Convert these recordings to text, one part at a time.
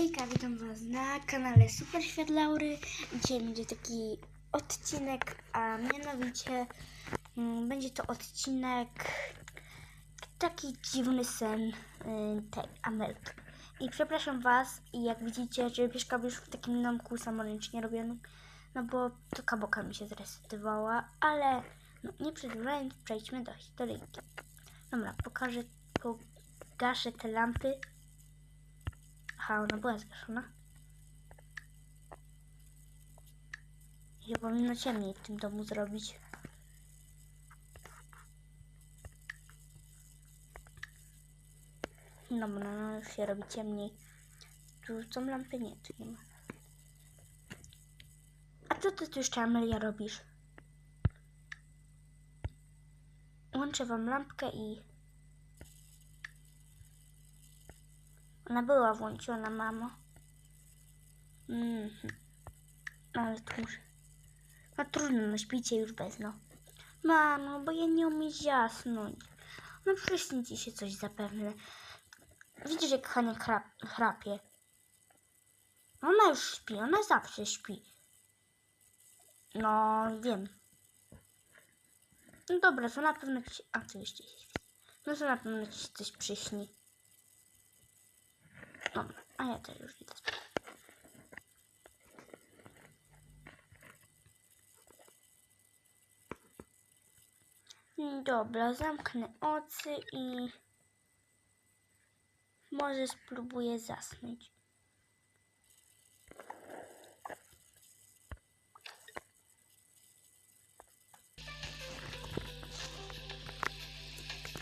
Hejka, witam Was na kanale Super Świat Laury. Dzisiaj będzie taki odcinek, a mianowicie mm, będzie to odcinek taki dziwny sen y, tej Amelki. I przepraszam Was, jak widzicie, że mieszkam już w takim domku samoręcznie robionym, no bo to kaboka mi się zresetowała, ale no, nie przedłużając, przejdźmy do historyjki. Dobra, pokażę, pogaszę te lampy. Aha, ona była zgaszona. Ja powinno ciemniej w tym domu zrobić. Dobra, no już się robi ciemniej. Tu są lampy? Nie, tu nie ma. A co ty tu jeszcze, Amelia, robisz? Łączę wam lampkę i... Ona była włączona, mamo. Mhm. Ale tu muszę... No trudno, no śpicie już bez, no. Mamo, bo ja nie umiem zasnąć. No przyśni ci się coś zapewne. Widzisz, jak Hania chrap, chrapie. Ona już śpi, ona zawsze śpi. No, wiem. No dobra, to na pewno ci... A, tu jeszcze. No to na pewno ci coś przyśni. Dobra, a ja też już spać. Dobra, zamknę oczy i może spróbuję zasnąć.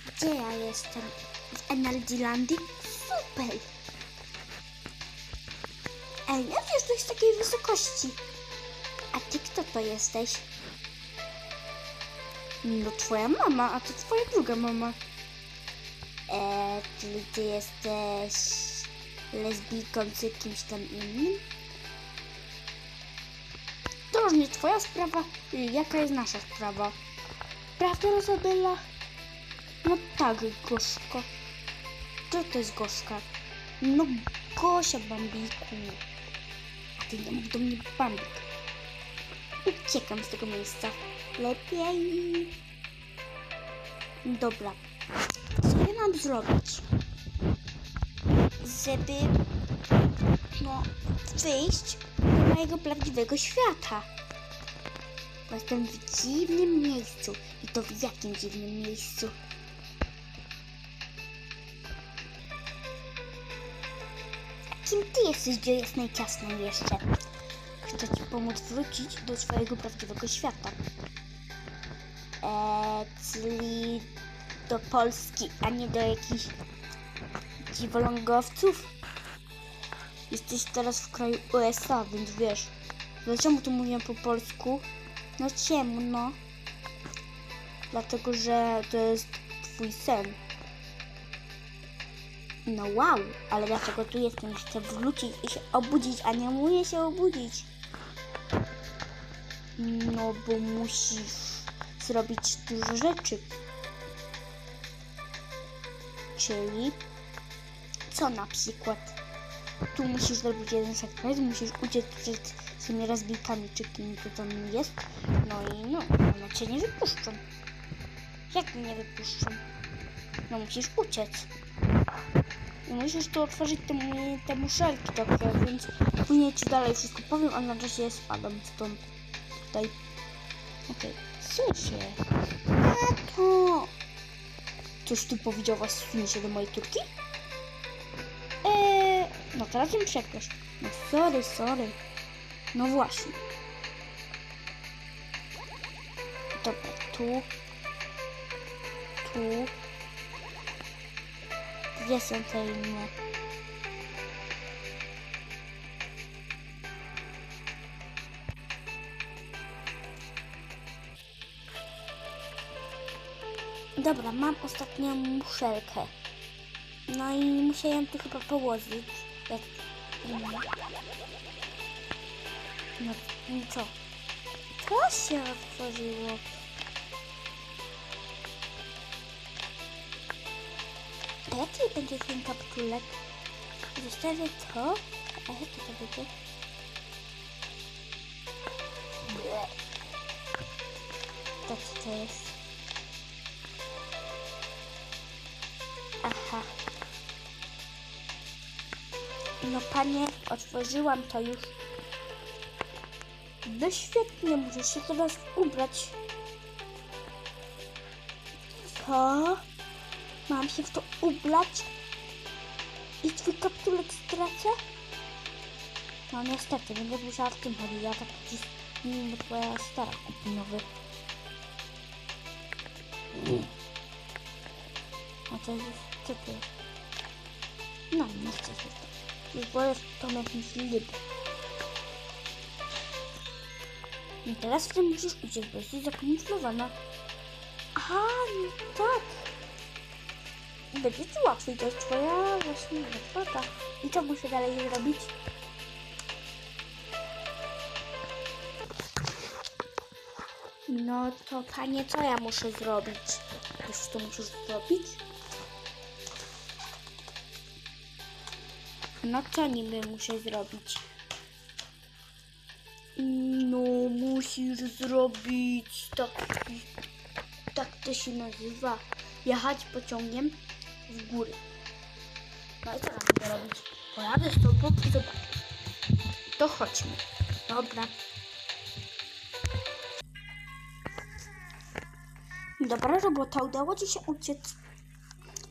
Gdzie ja jestem? W Energylandii? Super! Ej, jak jesteś z takiej wysokości? A ty kto to jesteś? No twoja mama, a to twoja druga mama. Eee, czyli ty jesteś lesbijką czy kimś tam innym? To już nie twoja sprawa, jaka jest nasza sprawa? Prawda, Rozabella? No tak, Gorzko. Co to jest Gorzka? No Gosia, Bambiku. Mów do mnie Bambik. Uciekam z tego miejsca. Lepiej. Dobra. Co ja mam zrobić? Żeby no wyjść do mojego prawdziwego świata. Bo Jestem w dziwnym miejscu. I to w jakim dziwnym miejscu? Kim ty jesteś, gdzie jest najciasniej jeszcze? Chcę ci pomóc wrócić do swojego prawdziwego świata. Eee, czyli do Polski, a nie do jakichś dziwolągowców. Jesteś teraz w kraju USA, więc wiesz. Dlaczego tu mówię po polsku? No ciemno. Dlatego, że to jest twój sen. No wow, ale dlaczego tu jestem? Chcę wrócić i się obudzić, a nie umiem się obudzić. No bo musisz zrobić dużo rzeczy. Czyli co na przykład? Tu musisz zrobić jeden sekret, musisz uciec przed tymi rozbijkami, czy kim to tam jest. No i no, one cię nie wypuszczą. Jak nie wypuszczą? No musisz uciec. I musisz tu otworzyć te, te muszelki takie, więc później ci dalej wszystko powiem, a na razie spadam stąd. Tutaj. Okej, słyszę. Tato! Coś tu powiedziała się do mojej córki? Eee, no teraz ją przeproś. No sorry, sorry. No właśnie. Dobra, tu. Tu. Gdzie są te inne? Dobra, mam ostatnią muszelkę. No i ją tu chyba położyć. Jak... No, no co? To się otworzyło. Jaki będzie ten kapturek? Zostawię to, A jakie to będzie? To co to jest? Aha. No panie, otworzyłam to już. No świetnie, musisz się teraz ubrać. Co? Mam się w to ubrać? I twój kapturek stracę? No niestety, będę musiała w tym chodzić. Ja tak gdzieś mimo twoja stara kupi nowy. A to jest jest? No, nie chcę się to. Już wolę tą jakimś lip. I teraz w tym musisz uciec, bo jesteś zakamuflowana. Aha, no tak. Będzie ci łatwiej, to jest twoja właśnie metota. I co muszę dalej zrobić? No to panie, co ja muszę zrobić? Już to musisz zrobić? No co niby muszę zrobić? No musisz zrobić taki, tak to się nazywa, jechać pociągiem w góry. No i co mam będę robić? Pojadę z tobą i zobaczę. To chodźmy. Dobra. Dobra robota, udało ci się uciec.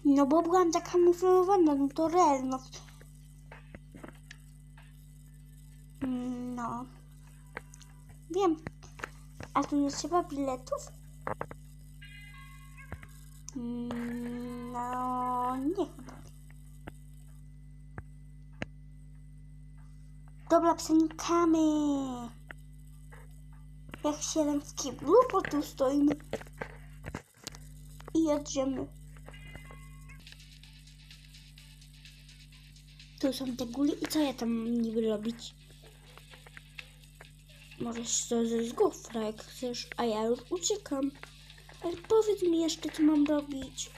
No bo byłam zakamuflowana, no to real, no. Wiem. A tu nie trzeba biletów? Mm, No, nie chyba. Dobra, psanikamy. Jak siedem w kiblu, bo tu stoimy. I jedziemy. Tu są te guli i co ja tam niby robić? Możesz to z gofra, jak chcesz, a ja już uciekam. Ale powiedz mi jeszcze, co mam robić.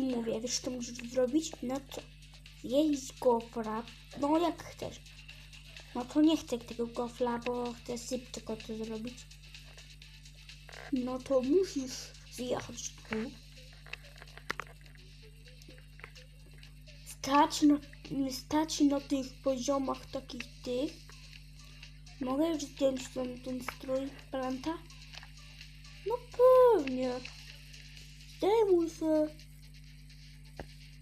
Mówię, wiesz, co musisz zrobić? No to zjeść gofra, no jak chcesz. No to nie chcę tego gofla, bo chcę szybko to zrobić. No to musisz zjechać tu. Stać na, stać na tych poziomach takich tych. Mogę już zdjąć ten, ten strój planta? No pewnie. Zdejmuj się.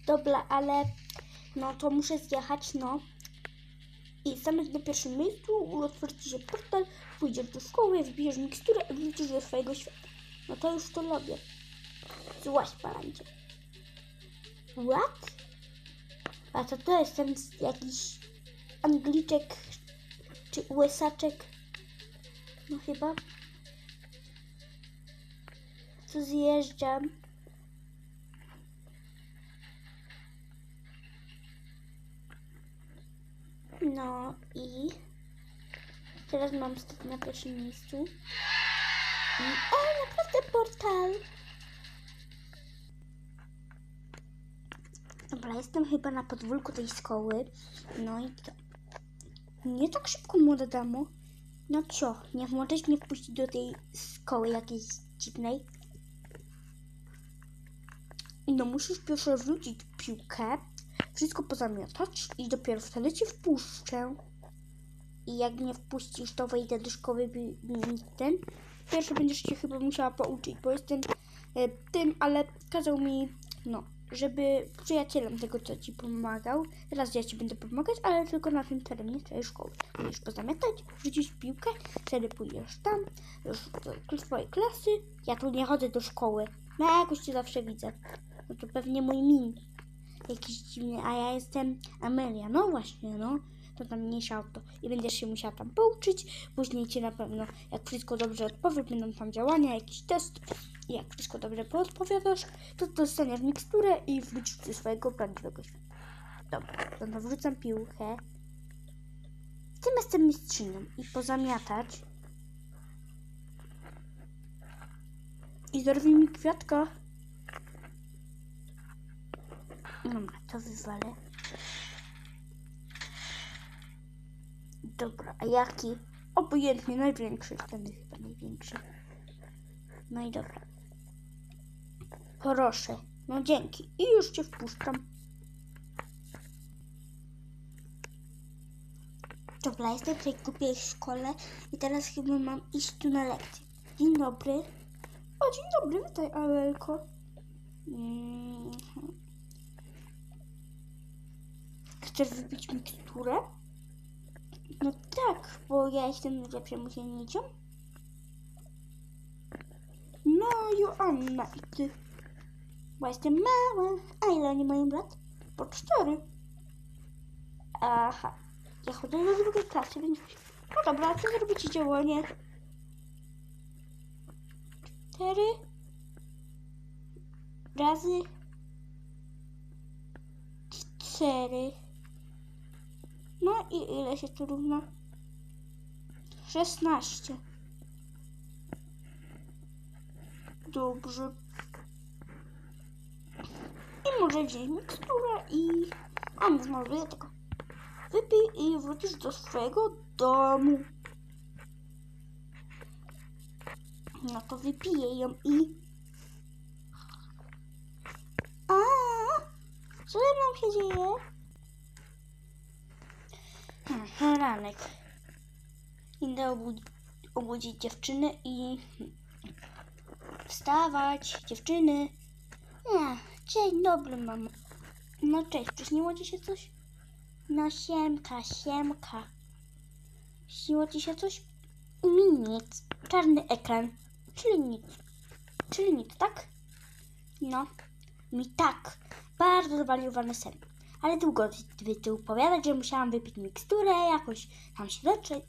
Dobra, ale no to muszę zjechać, no. I zamiast na pierwszym miejscu otworzy się portal, pójdziesz do szkoły, wbijesz miksturę i wrócisz do swojego świata. No to już to robię. Złaś, parancie. What? A to to jest ten jakiś Angliczek czy Łysaczek? No chyba. Tu zjeżdżam. No i teraz mam stać na pierwszym miejscu. O, naprawdę portal! Dobra, jestem chyba na podwórku tej szkoły. No i to. Nie tak szybko, młoda damo. No co, nie możesz mnie wpuścić do tej szkoły jakiejś dziwnej? No musisz pierwsze wrzucić piłkę, wszystko pozamiatać i dopiero wtedy cię wpuszczę. I jak mnie wpuścisz, to wejdę do szkoły ten. Pierwszy będziesz się chyba musiała pouczyć, bo jestem e, tym, ale kazał mi, no, żeby przyjacielem tego, co ci pomagał. Teraz ja ci będę pomagać, ale tylko na tym terenie twojej szkoły. Musisz pozamiatać, wrzucić piłkę, wtedy pójdziesz tam, już do swojej klasy. Ja tu nie chodzę do szkoły. No ja jakoś cię zawsze widzę. No to pewnie mój min. Jakiś dziwny, a ja jestem Amelia. No właśnie, no. To tam mniejsza o to. I będziesz się musiała tam pouczyć. Później cię na pewno, jak wszystko dobrze odpowiesz, będą tam działania, jakiś test. I jak wszystko dobrze poodpowiadasz, to dostaniesz miksturę i wrócisz do swojego prawdziwego świata. Dobra, to, wrzucam piłkę. Tym jestem mistrzynią. I pozamiatać. I dorwij mi kwiatka. Dobra, to wywalę. Dobra, a jaki? Obojętnie, największy. Jest chyba największy. No i dobra. Proszę. No dzięki. I już cię wpuszczam. Dobra, jestem w tej głupiej szkole i teraz chyba mam iść tu na lekcję. Dzień dobry. O, dzień dobry, witaj, Alelko. Mm. Chcesz wypić miksturę? No tak, bo ja jestem najlepszym uczennicą. No, Joanna i ty. Bo jestem mała. A ile oni mają lat? Po cztery. Aha. Ja chodzę do drugiej klasy, więc... No dobra, co zrobicie działanie? Cztery. Razy... Cztery. No i ile się tu równa? 16. Dobrze. I może wziąć miksturę i... A nie zmarnuję tego. Wypij i wrócisz do swojego domu. No to wypiję ją i... A, co mną się dzieje? Ranek. Idę obudzi obudzić dziewczyny i wstawać, dziewczyny. Nie, dzień dobry, mamo. No cześć, przyśniło ci się coś? No siemka, siemka. Śniło ci się coś? Mi nic. Czarny ekran. Czyli nic. Czyli nic, tak? No. Mi tak. Bardzo zwariowany sen. Ale długo tu opowiadać, że musiałam wypić miksturę, jakoś tam się leczyć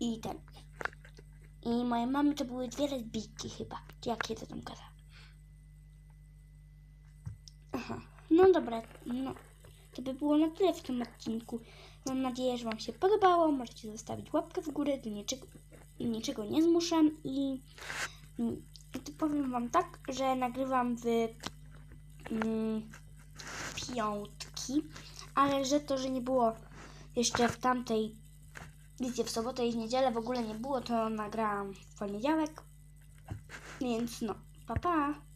i ten. I mojej mamy to były dwie rozbitki chyba. Czy jak się to tam gada? Aha. No dobra, no. To by było na tyle w tym odcinku. Mam nadzieję, że Wam się podobało. Możecie zostawić łapkę w górę, do niczego, niczego nie zmuszam i, i powiem Wam tak, że nagrywam w mm, piątki, ale że to, że nie było jeszcze w tamtej wiecie, w sobotę i w niedzielę w ogóle nie było, to nagrałam w poniedziałek. Więc no, pa pa!